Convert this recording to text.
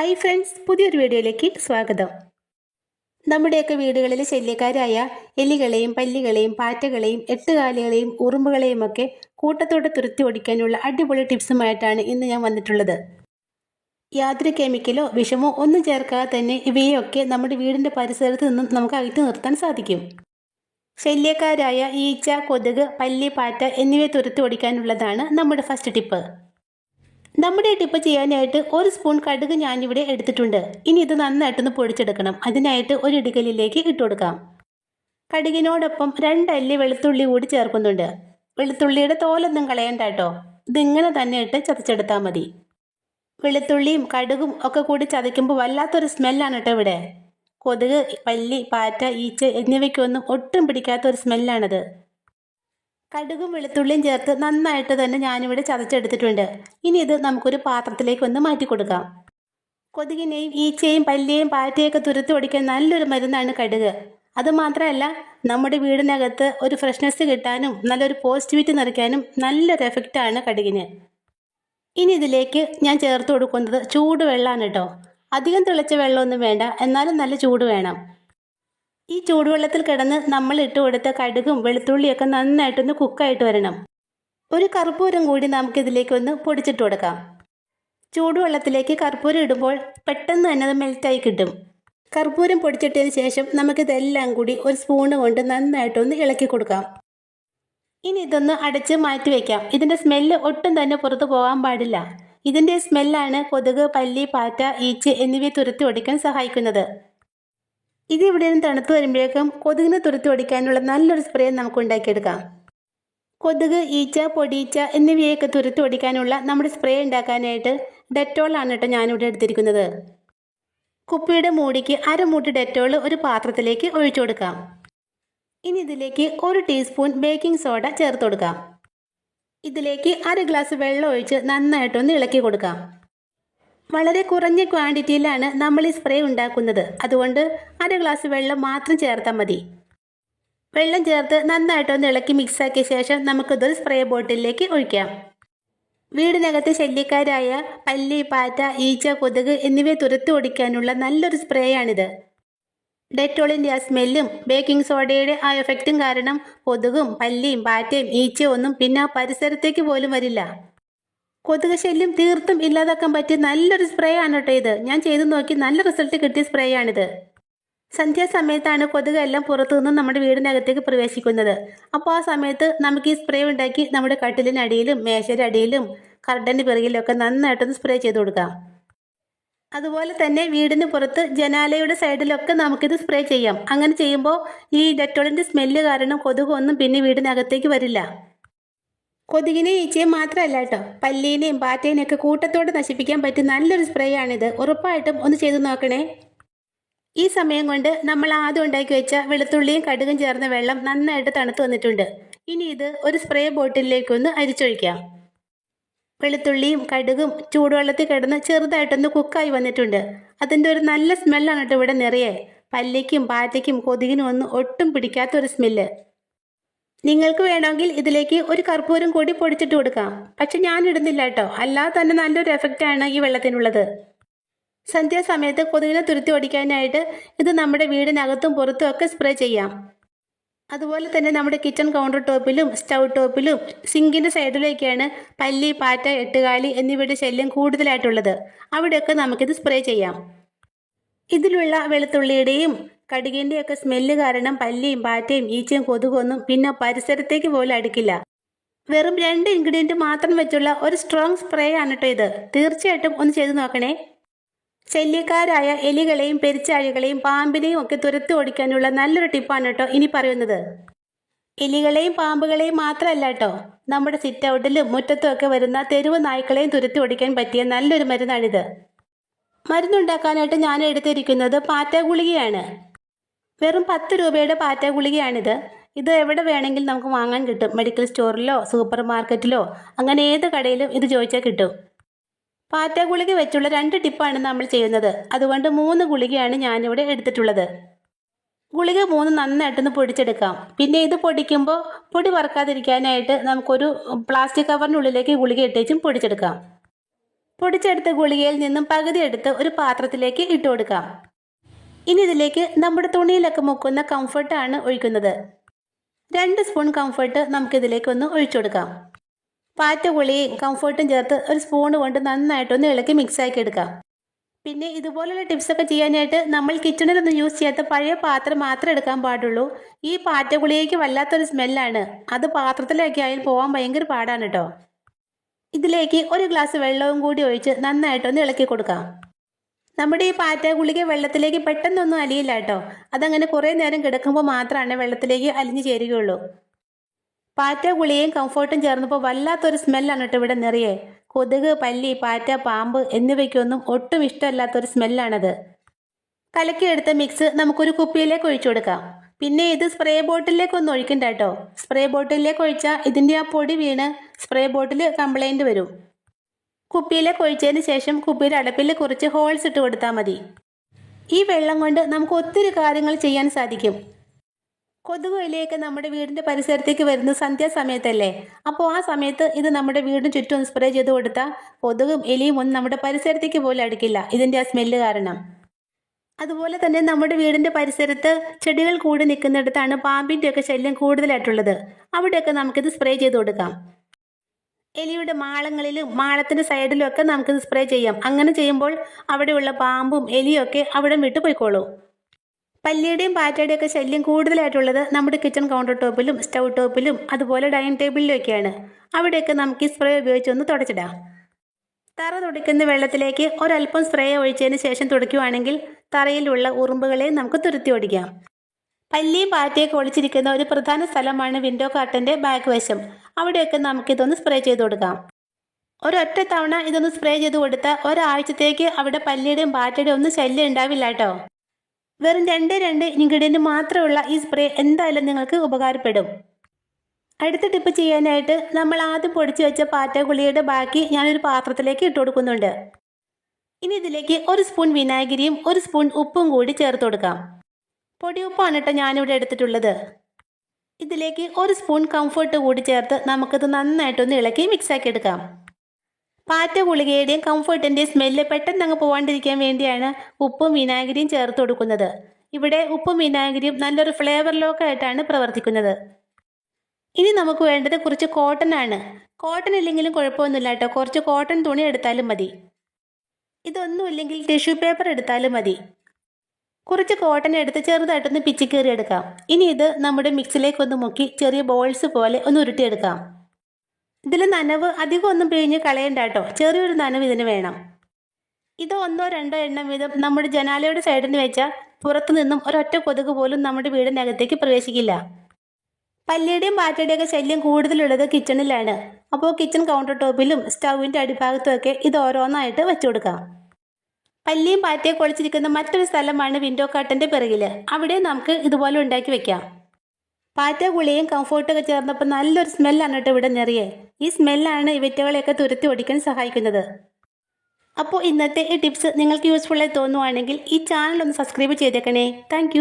Hi friends പുതിയൊരു വീഡിയോയിലേക്ക് സ്വാഗതം. നമ്മുടെയൊക്കെ വീടുകളിൽ ശല്യക്കാരായ എലികളെയും പല്ലികളെയും പാറ്റകളെയും എട്ടുകാലികളെയും ഉറുമ്പുകളെയും ഒക്കെ കൂട്ടത്തോടെ തുരുത്തി ഓടിക്കാനുള്ള അടിപൊളി ടിപ്സുമായിട്ടാണ് ഇന്ന് ഞാൻ വന്നിട്ടുള്ളത്. യാതൊരു കെമിക്കലോ വിഷമോ ഒന്നും ചേർക്കാതെ തന്നെ ഇവയൊക്കെ നമ്മുടെ വീടിന്റെ പരിസരത്ത് നിന്നും നമുക്ക് അകറ്റി നിർത്താൻ സാധിക്കും. ശല്യക്കാരായ ഈച്ച കൊതുക് പല്ലി പാറ്റ എന്നിവയെ തുരത്തി ഓടിക്കാനുള്ളതാണ് നമ്മുടെ ഫസ്റ്റ് ടിപ്പ്. നമ്മുടെ ടിപ്പ് ചെയ്യാനായിട്ട് ഒരു സ്പൂൺ കടുക് ഞാനിവിടെ എടുത്തിട്ടുണ്ട്. ഇനി ഇത് നന്നായിട്ടൊന്ന് പൊടിച്ചെടുക്കണം. അതിനായിട്ട് ഒരു ഇടുകലിലേക്ക് ഇട്ട് കൊടുക്കാം. കടുകിനോടൊപ്പം രണ്ടല്ലി വെളുത്തുള്ളി കൂടി ചേർക്കുന്നുണ്ട്. വെളുത്തുള്ളിയുടെ തോലൊന്നും കളയണ്ട കേട്ടോ. ഇതിങ്ങനെ തന്നെ ഇട്ട് ചതച്ചെടുത്താൽ മതി. വെളുത്തുള്ളിയും കടുകും ഒക്കെ കൂടി ചതയ്ക്കുമ്പോൾ വല്ലാത്തൊരു സ്മെല്ലാണ് കേട്ടോ ഇവിടെ. കൊതുക് പല്ലി പാറ്റ ഈച്ച എന്നിവയ്ക്കൊന്നും ഒട്ടും പിടിക്കാത്ത ഒരു സ്മെല്ലാണത്. കടുകും വെളുത്തുള്ളിയും ചേർത്ത് നന്നായിട്ട് തന്നെ ഞാനിവിടെ ചതച്ചെടുത്തിട്ടുണ്ട്. ഇനി ഇത് നമുക്കൊരു പാത്രത്തിലേക്ക് ഒന്ന് മാറ്റി കൊടുക്കാം. കൊതുകിനെയും ഈച്ചയും പല്ലിയെയും പാറ്റയൊക്കെ തുരത്തി ഓടിക്കാൻ നല്ലൊരു മരുന്നാണ് കടുക്. അതുമാത്രമല്ല നമ്മുടെ വീടിനകത്ത് ഒരു ഫ്രഷ്നെസ് കിട്ടാനും നല്ലൊരു പോസിറ്റിവിറ്റി നിറയ്ക്കാനും നല്ലൊരു എഫക്റ്റാണ് കടുകിന്. ഇനി ഇതിലേക്ക് ഞാൻ ചേർത്ത് കൊടുക്കുന്നത് ചൂടുവെള്ളമാണ് കേട്ടോ. അധികം തിളച്ച വെള്ളമൊന്നും വേണ്ട എന്നാലും നല്ല ചൂട് വേണം. ഈ ചൂടുവെള്ളത്തിൽ കിടന്ന് നമ്മൾ ഇട്ട് കൊടുത്ത കടുകും വെളുത്തുള്ളിയൊക്കെ നന്നായിട്ടൊന്ന് കുക്കായിട്ട് വരണം. ഒരു കർപ്പൂരം കൂടി നമുക്കിതിലേക്ക് ഒന്ന് പൊടിച്ചിട്ട് കൊടുക്കാം. ചൂടുവെള്ളത്തിലേക്ക് കർപ്പൂരം ഇടുമ്പോൾ പെട്ടെന്ന് തന്നെ അത് മെൽറ്റായി കിട്ടും. കർപ്പൂരം പൊടിച്ചിട്ടതിന് ശേഷം നമുക്കിതെല്ലാം കൂടി ഒരു സ്പൂണ് കൊണ്ട് നന്നായിട്ടൊന്ന് ഇളക്കി കൊടുക്കാം. ഇനി ഇതൊന്ന് അടച്ച് മാറ്റി വയ്ക്കാം ഇതിന്റെ സ്മെല്ല് ഒട്ടും തന്നെ പുറത്തു പോകാൻ പാടില്ല. ഇതിന്റെ സ്മെല്ലാണ് കൊതുക് പല്ലി പാറ്റ ഈച്ച് എന്നിവയെ തുരത്തി ഓടിക്കാൻ സഹായിക്കുന്നത്. ഇത് ഇവിടെ തണുത്ത് വരുമ്പോഴേക്കും കൊതുകിനെ തുരുത്തി ഓടിക്കാനുള്ള നല്ലൊരു സ്പ്രേ നമുക്ക് ഉണ്ടാക്കിയെടുക്കാം. കൊതുക് ഈച്ച പൊടിയിച്ച എന്നിവയൊക്കെ തുരുത്തി ഓടിക്കാനുള്ള നമ്മുടെ സ്പ്രേ ഉണ്ടാക്കാനായിട്ട് ഡെറ്റോളാണ് കേട്ടോ ഞാനിവിടെ എടുത്തിരിക്കുന്നത്. കുപ്പിയുടെ മൂടിക്ക് അരമൂട്ടി ഡെറ്റോൾ ഒരു പാത്രത്തിലേക്ക് ഒഴിച്ചു കൊടുക്കാം. ഇനി ഇതിലേക്ക് ഒരു ടീസ്പൂൺ ബേക്കിംഗ് സോഡ ചേർത്ത് കൊടുക്കാം. ഇതിലേക്ക് അര ഗ്ലാസ് വെള്ളം ഒഴിച്ച് നന്നായിട്ടൊന്ന് ഇളക്കി കൊടുക്കാം. വളരെ കുറഞ്ഞ ക്വാണ്ടിറ്റിയിലാണ് നമ്മൾ ഈ സ്പ്രേ ഉണ്ടാക്കുന്നത്. അതുകൊണ്ട് അര ഗ്ലാസ് വെള്ളം മാത്രം ചേർത്താൽ മതി. വെള്ളം ചേർത്ത് നന്നായിട്ടൊന്ന് ഇളക്കി മിക്സാക്കിയ ശേഷം നമുക്കിതൊരു സ്പ്രേ ബോട്ടിലേക്ക് ഒഴിക്കാം. വീടിനകത്ത് ശല്യക്കാരായ പല്ലി പാറ്റ ഈച്ച കൊതുക് എന്നിവയെ തുരത്തി ഓടിക്കാനുള്ള നല്ലൊരു സ്പ്രേയാണിത്. ഡെറ്റോളിന്റെ ആ സ്മെല്ലും ബേക്കിംഗ് സോഡയുടെ ആ എഫക്റ്റും കാരണം കൊതുകും പല്ലിയും പാറ്റയും ഈച്ചയും ഒന്നും പിന്നെ ആ പരിസരത്തേക്ക് പോലും വരില്ല. കൊതുക് ശല്യം തീർത്തും ഇല്ലാതാക്കാൻ പറ്റിയ നല്ലൊരു സ്പ്രേ ആണ് കേട്ടോ ഇത്. ഞാൻ ചെയ്തു നോക്കി നല്ല റിസൾട്ട് കിട്ടിയ സ്പ്രേ ആണിത്. സന്ധ്യാസമയത്താണ് കൊതുക് എല്ലാം പുറത്തു നിന്നും നമ്മുടെ വീടിനകത്തേക്ക് പ്രവേശിക്കുന്നത്. അപ്പോൾ ആ സമയത്ത് നമുക്ക് ഈ സ്പ്രേ ഉണ്ടാക്കി നമ്മുടെ കട്ടിലിനടിയിലും മേശയുടെ അടിയിലും കർട്ടന്റെ പിറകിലൊക്കെ നന്നായിട്ടൊന്ന് സ്പ്രേ ചെയ്ത് കൊടുക്കാം. അതുപോലെ തന്നെ വീടിന് പുറത്ത് ജനാലയുടെ സൈഡിലൊക്കെ നമുക്കിത് സ്പ്രേ ചെയ്യാം. അങ്ങനെ ചെയ്യുമ്പോൾ ഈ ഡെറ്റോളിന്റെ സ്മെല്ല് കാരണം കൊതുകൊന്നും പിന്നെ വീടിനകത്തേക്ക് വരില്ല. കൊതുകിനെ ഈച്ചയും മാത്രമല്ല കേട്ടോ. പല്ലീനെയും പാറ്റേനെയും ഒക്കെ കൂട്ടത്തോടെ നശിപ്പിക്കാൻ പറ്റിയ നല്ലൊരു സ്പ്രേ ആണിത്. ഉറപ്പായിട്ടും ഒന്ന് ചെയ്തു നോക്കണേ. ഈ സമയം കൊണ്ട് നമ്മൾ ആദ്യം ഉണ്ടാക്കി വെച്ച വെളുത്തുള്ളിയും കടുകും ചേർന്ന വെള്ളം നന്നായിട്ട് തണുത്ത് വന്നിട്ടുണ്ട്. ഇനി ഇത് ഒരു സ്പ്രേ ബോട്ടിലേക്ക് ഒന്ന് അരിച്ചൊഴിക്കാം. വെളുത്തുള്ളിയും കടുകും ചൂടുവെള്ളത്തിൽ കിടന്ന് ചെറുതായിട്ടൊന്ന് കുക്കായി വന്നിട്ടുണ്ട്. അതിന്റെ ഒരു നല്ല സ്മെല്ലാണ് കേട്ടോ ഇവിടെ നിറയെ. പല്ലിക്കും പാറ്റയ്ക്കും കൊതുകിനും ഒന്നും ഒട്ടും പിടിക്കാത്ത ഒരു സ്മെല്ല് നിങ്ങൾക്ക് വേണമെങ്കിൽ ഇതിലേക്ക് ഒരു കർപ്പൂരം കൂടി പൊടിച്ചിട്ട് കൊടുക്കാം. പക്ഷെ ഞാൻ ഇടുന്നില്ല കേട്ടോ. അല്ലാതെ തന്നെ നല്ലൊരു എഫക്റ്റാണ് ഈ വെള്ളത്തിനുള്ളത്. സന്ധ്യാസമയത്ത് കൊതുകിനെ തുരുത്തി ഓടിക്കാനായിട്ട് ഇത് നമ്മുടെ വീടിനകത്തും പുറത്തും ഒക്കെ സ്പ്രേ ചെയ്യാം. അതുപോലെ തന്നെ നമ്മുടെ കിച്ചൺ കൗണ്ടർ ടോപ്പിലും സ്റ്റൗ ടോപ്പിലും സിങ്കിന്റെ സൈഡിലേക്കാണ് പല്ലി പാറ്റ എട്ടുകാലി എന്നിവയുടെ ശല്യം കൂടുതലായിട്ടുള്ളത്. അവിടെയൊക്കെ നമുക്കിത് സ്പ്രേ ചെയ്യാം. ഇതിലുള്ള വെളുത്തുള്ളിയുടെയും കടുകിന്റെയും ഒക്കെ സ്മെല്ല് കാരണം പല്ലിയും പാറ്റയും ഈച്ചയും കൊതുകൊന്നും പിന്നെ പരിസരത്തേക്ക് പോലും അടുക്കില്ല. വെറും രണ്ട് ഇൻഗ്രീഡിയന്റ് മാത്രം വെച്ചുള്ള ഒരു സ്ട്രോങ് സ്പ്രേ ആണ് കേട്ടോ ഇത്. തീർച്ചയായിട്ടും ഒന്ന് ചെയ്തു നോക്കണേ. ശല്യക്കാരായ എലികളെയും പെരിച്ചാഴികളെയും പാമ്പിനെയും ഒക്കെ തുരത്തി ഓടിക്കാനുള്ള നല്ലൊരു ടിപ്പാണ് കേട്ടോ ഇനി പറയുന്നത്. എലികളെയും പാമ്പുകളെയും മാത്രമല്ല കേട്ടോ നമ്മുടെ സിറ്റ് ഔട്ടിലും മുറ്റത്തും ഒക്കെ വരുന്ന തെരുവ് നായ്ക്കളെയും തുരത്തി ഓടിക്കാൻ പറ്റിയ നല്ലൊരു മരുന്നാണിത്. മരുന്നുണ്ടാക്കാനായിട്ട് ഞാൻ എടുത്തിരിക്കുന്നത് പാറ്റ ഗുളികയാണ് വെറും പത്ത് രൂപയുടെ പാറ്റ ഗുളികയാണിത്. ഇത് എവിടെ വേണമെങ്കിലും നമുക്ക് വാങ്ങാൻ കിട്ടും. മെഡിക്കൽ സ്റ്റോറിലോ സൂപ്പർ മാർക്കറ്റിലോ അങ്ങനെ ഏത് കടയിലും ഇത് ചോദിച്ചാൽ കിട്ടും. പാറ്റ ഗുളിക വെച്ചുള്ള രണ്ട് ടിപ്പാണ് നമ്മൾ ചെയ്യുന്നത്. അതുകൊണ്ട് മൂന്ന് ഗുളികയാണ് ഞാനിവിടെ എടുത്തിട്ടുള്ളത്. ഗുളിക മൂന്ന് നന്നായിട്ടൊന്ന് പൊടിച്ചെടുക്കാം. പിന്നെ ഇത് പൊടിക്കുമ്പോൾ പൊടി വറക്കാതിരിക്കാനായിട്ട് നമുക്കൊരു പ്ലാസ്റ്റിക് കവറിനുള്ളിലേക്ക് ഗുളിക ഇട്ടേച്ചും പൊടിച്ചെടുക്കാം. പൊടിച്ചെടുത്ത ഗുളികയിൽ നിന്നും പകുതി എടുത്ത് ഒരു പാത്രത്തിലേക്ക് ഇട്ട് കൊടുക്കാം ഇനി ഇതിലേക്ക് നമ്മുടെ തുണിയിലൊക്കെ മുക്കുന്ന കംഫർട്ടാണ് ഒഴിക്കുന്നത്. രണ്ട് സ്പൂൺ കംഫർട്ട് നമുക്കിതിലേക്ക് ഒന്ന് ഒഴിച്ചു കൊടുക്കാം. പാറ്റ ഗുളിയും കംഫർട്ടും ചേർത്ത് ഒരു സ്പൂൺ കൊണ്ട് നന്നായിട്ടൊന്ന് ഇളക്കി മിക്സ് ആക്കി എടുക്കാം. പിന്നെ ഇതുപോലുള്ള ടിപ്സൊക്കെ ചെയ്യാനായിട്ട് നമ്മൾ കിച്ചണിലൊന്നും യൂസ് ചെയ്യാത്ത പഴയ പാത്രം മാത്രമേ എടുക്കാൻ പാടുള്ളൂ. ഈ പാറ്റ ഗുളികയ്ക്ക് വല്ലാത്തൊരു സ്മെല്ലാണ് അത് പാത്രത്തിലൊക്കെ ആയാലും പോകാൻ ഭയങ്കര പാടാണ് കേട്ടോ ഇതിലേക്ക് ഒരു ഗ്ലാസ് വെള്ളവും കൂടി ഒഴിച്ച് നന്നായിട്ടൊന്ന് ഇളക്കി കൊടുക്കാം. നമ്മുടെ ഈ പാറ്റ ഗുളിക വെള്ളത്തിലേക്ക് പെട്ടെന്നൊന്നും അലിയില്ല കേട്ടോ. അതങ്ങനെ കുറേ നേരം കിടക്കുമ്പോൾ മാത്രമാണ് വെള്ളത്തിലേക്ക് അലിഞ്ഞു ചേരുകയുള്ളൂ. പാറ്റ ഗുളിയും കംഫർട്ടും ചേർന്നപ്പോൾ വല്ലാത്തൊരു സ്മെല്ലാണ് കേട്ടോ ഇവിടെ നിറയെ. കൊതുക് പല്ലി പാറ്റ പാമ്പ് എന്നിവയ്ക്കൊന്നും ഒട്ടും ഇഷ്ടമല്ലാത്തൊരു സ്മെല്ലാണത്. കലക്കിയെടുത്ത മിക്സ് നമുക്കൊരു കുപ്പിയിലേക്ക് ഒഴിച്ചു കൊടുക്കാം. പിന്നെ ഇത് സ്പ്രേ ബോട്ടിലേക്ക് ഒന്ന് ഒഴിക്കണ്ട കേട്ടോ. സ്പ്രേ ബോട്ടിലേക്ക് ഒഴിച്ചാൽ ഇതിന്റെ ആ പൊടി വീണ് സ്പ്രേ ബോട്ടിൽ കംപ്ലൈന്റ് വരും. കുപ്പിയിലേക്ക് ഒഴിച്ചതിന് ശേഷം കുപ്പിയുടെ അടപ്പിൽ കുറച്ച് ഹോൾസ് ഇട്ട് കൊടുത്താൽ മതി. ഈ വെള്ളം കൊണ്ട് നമുക്ക് ഒത്തിരി കാര്യങ്ങൾ ചെയ്യാൻ സാധിക്കും. കൊതുക് ഇലയൊക്കെ നമ്മുടെ വീടിന്റെ പരിസരത്തേക്ക് വരുന്ന സന്ധ്യാസമയത്തല്ലേ അപ്പോൾ ആ സമയത്ത് ഇത് നമ്മുടെ വീടിന് ചുറ്റും സ്പ്രേ ചെയ്ത് കൊടുത്താൽ കൊതുകും എലിയും ഒന്നും നമ്മുടെ പരിസരത്തേക്ക് പോലും അടുക്കില്ല. ഇതിന്റെ ആ സ്മെല്ല് കാരണം. അതുപോലെ തന്നെ നമ്മുടെ വീടിന്റെ പരിസരത്ത് ചെടികൾ കൂടി നിൽക്കുന്നിടത്താണ് പാമ്പിന്റെയൊക്കെ ശല്യം കൂടുതലായിട്ടുള്ളത്. അവിടെയൊക്കെ നമുക്കിത് സ്പ്രേ ചെയ്ത് കൊടുക്കാം. എലിയുടെ മാളങ്ങളിലും മാളത്തിന്റെ സൈഡിലും ഒക്കെ നമുക്കിത് സ്പ്രേ ചെയ്യാം. അങ്ങനെ ചെയ്യുമ്പോൾ അവിടെയുള്ള പാമ്പും എലിയൊക്കെ അവിടെ വിട്ടു പോയിക്കോളൂ. പല്ലിയുടെയും പാറ്റയുടെയും ഒക്കെ ശല്യം കൂടുതലായിട്ടുള്ളത് നമ്മുടെ കിച്ചൺ കൗണ്ടർ ടോപ്പിലും സ്റ്റൗ ടോപ്പിലും അതുപോലെ ഡൈനിങ് ടേബിളിലൊക്കെയാണ് അവിടെയൊക്കെ നമുക്ക് ഈ സ്പ്രേ ഉപയോഗിച്ച് ഒന്ന് തുടച്ചിടാം. തറ തുടയ്ക്കുന്ന വെള്ളത്തിലേക്ക് ഒരല്പം സ്പ്രേ ഒഴിച്ചതിന് ശേഷം തുടയ്ക്കുവാണെങ്കിൽ തറയിലുള്ള ഉറുമ്പുകളെ നമുക്ക് തുരുത്തി ഓടിക്കാം. പല്ലിയും പാറ്റയൊക്കെ ഒളിച്ചിരിക്കുന്ന ഒരു പ്രധാന സ്ഥലമാണ് വിൻഡോ കാർട്ടന്റെ ബാക്ക് വശം. അവിടെയൊക്കെ നമുക്കിതൊന്ന് സ്പ്രേ ചെയ്ത് കൊടുക്കാം. ഒരൊറ്റ തവണ ഇതൊന്ന് സ്പ്രേ ചെയ്ത് കൊടുത്താൽ ഒരാഴ്ചത്തേക്ക് അവിടെ പല്ലിയുടെയും പാറ്റയുടെയും ഒന്നും ശല്യം ഉണ്ടാവില്ല കേട്ടോ. വെറും രണ്ട് രണ്ട് ഇൻഗ്രീഡിയന്റ് മാത്രമുള്ള ഈ സ്പ്രേ എന്തായാലും നിങ്ങൾക്ക് ഉപകാരപ്പെടും. അടുത്ത ടിപ്പ് ചെയ്യാനായിട്ട് നമ്മൾ ആദ്യം പൊടിച്ചു വെച്ച പാറ്റ ഗുളിയുടെ ബാക്കി ഞാനൊരു പാത്രത്തിലേക്ക് ഇട്ട് കൊടുക്കുന്നുണ്ട്. ഇനി ഇതിലേക്ക് ഒരു സ്പൂൺ വിനാഗിരിയും ഒരു സ്പൂൺ ഉപ്പും കൂടി ചേർത്ത് കൊടുക്കാം. പൊടിയുപ്പാണ് കേട്ടോ ഞാനിവിടെ എടുത്തിട്ടുള്ളത്. ഇതിലേക്ക് ഒരു സ്പൂൺ കംഫർട്ട് കൂടി ചേർത്ത് നമുക്കിത് നന്നായിട്ടൊന്ന് ഇളക്കി മിക്സാക്കി എടുക്കാം. പാറ്റ ഗുളികയുടെയും കംഫർട്ടിന്റെയും സ്മെല്ല് പെട്ടെന്ന് അങ്ങ് പോകാണ്ടിരിക്കാൻ വേണ്ടിയാണ് ഉപ്പും വിനാഗിരിയും ചേർത്ത് കൊടുക്കുന്നത്. ഇവിടെ ഉപ്പും വിനാഗിരിയും നല്ലൊരു ഫ്ലേവർ ലോക്കായിട്ടാണ് പ്രവർത്തിക്കുന്നത്. ഇനി നമുക്ക് വേണ്ടത് കുറച്ച് കോട്ടൺ ആണ്. കോട്ടൺ ഇല്ലെങ്കിലും കുഴപ്പമൊന്നുമില്ല കേട്ടോ. കുറച്ച് കോട്ടൺ തുണി എടുത്താലും മതി. ഇതൊന്നുമില്ലെങ്കിൽ ടിഷ്യൂ പേപ്പർ എടുത്താലും മതി. കുറച്ച് കോട്ടൺ എടുത്ത് ചെറുതായിട്ടൊന്ന് പിച്ചിക്കേറി എടുക്കാം. ഇനി ഇത് നമ്മുടെ മിക്സിലേക്കൊന്ന് മുക്കി ചെറിയ ബോൾസ് പോലെ ഒന്ന് ഉരുട്ടിയെടുക്കാം. ഇതിൽ നനവ് അധികം ഒന്നും പിഴിഞ്ഞ് കളയണ്ട കേട്ടോ. ചെറിയൊരു നനവ് ഇതിന് വേണം. ഇത് ഒന്നോ രണ്ടോ എണ്ണം വീതം നമ്മുടെ ജനാലയുടെ സൈഡിൽ വെച്ചാൽ പുറത്തു നിന്നും ഒരൊറ്റ കൊതുക് പോലും നമ്മുടെ വീടിനകത്തേക്ക് പ്രവേശിക്കില്ല. പല്ലിയുടെയും പാറ്റയുടെയൊക്കെ ശല്യം കൂടുതലുള്ളത് കിച്ചണിലാണ് അപ്പോൾ കിച്ചൺ കൗണ്ടർ ടോപ്പിലും സ്റ്റൗവിന്റെ അടിഭാഗത്തും ഒക്കെ ഇത് ഓരോന്നായിട്ട് വെച്ചു കൊടുക്കാം. പല്ലിയും പാറ്റയെ കുളിച്ചിരിക്കുന്ന മറ്റൊരു സ്ഥലമാണ് വിൻഡോ കാട്ടന്റെ പിറകിൽ അവിടെ നമുക്ക് ഇതുപോലെ ഉണ്ടാക്കി വെക്കാം. പാറ്റ ഗുളിയും കംഫോർട്ടൊക്കെ ചേർന്നപ്പോൾ നല്ലൊരു സ്മെല്ലാണ് കേട്ടോ ഇവിടെ നിറയെ. ഈ സ്മെല്ലാണ് ഇവറ്റകളെയൊക്കെ തുരത്തി ഓടിക്കാൻ സഹായിക്കുന്നത്. അപ്പോൾ ഇന്നത്തെ ഈ ടിപ്സ് നിങ്ങൾക്ക് യൂസ്ഫുള്ളായി തോന്നുവാണെങ്കിൽ ഈ ചാനൽ ഒന്ന് സബ്സ്ക്രൈബ് ചെയ്തേക്കണേ. താങ്ക്